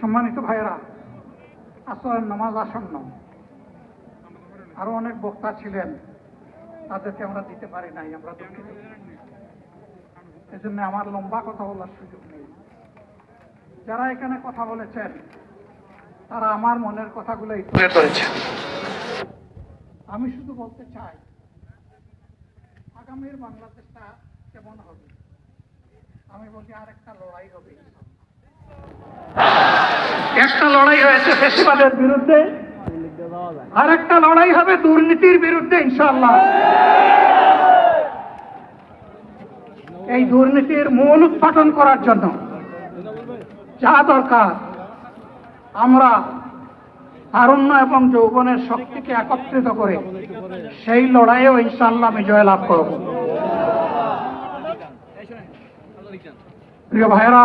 সম্মানিত ভাইয়েরা, আসরের নামাজ আসন্ন। আরও অনেক বক্তা ছিলেন, তাদেরকে আমরা দিতে পারি নাই, আমরা দুঃখিত। এজন্য আমার লম্বা কথা বলার সুযোগ নেই। যারা এখানে কথা বলেছেন, তারা আমার মনের ধরেছেন আমি শুধু বলতে চাই, আগামীর বাংলাদেশটা কেমন হবে? আমি বলি আর একটা লড়াই হবে একটা লড়াই হয়েছে ফেসিবাদের বিরুদ্ধে আর একটা লড়াই হবে দুর্নীতির বিরুদ্ধে ইনশাল্লাহ এই দুর্নীতির মূল উৎপাদন করার জন্য যা দরকার, আমরা তারুণ্য এবং যৌবনের শক্তিকে একত্রিত করে সেই লড়াইয়েও ইনশাল্লাহ আমি জয়লাভ করব। প্রিয় ভাইয়েরা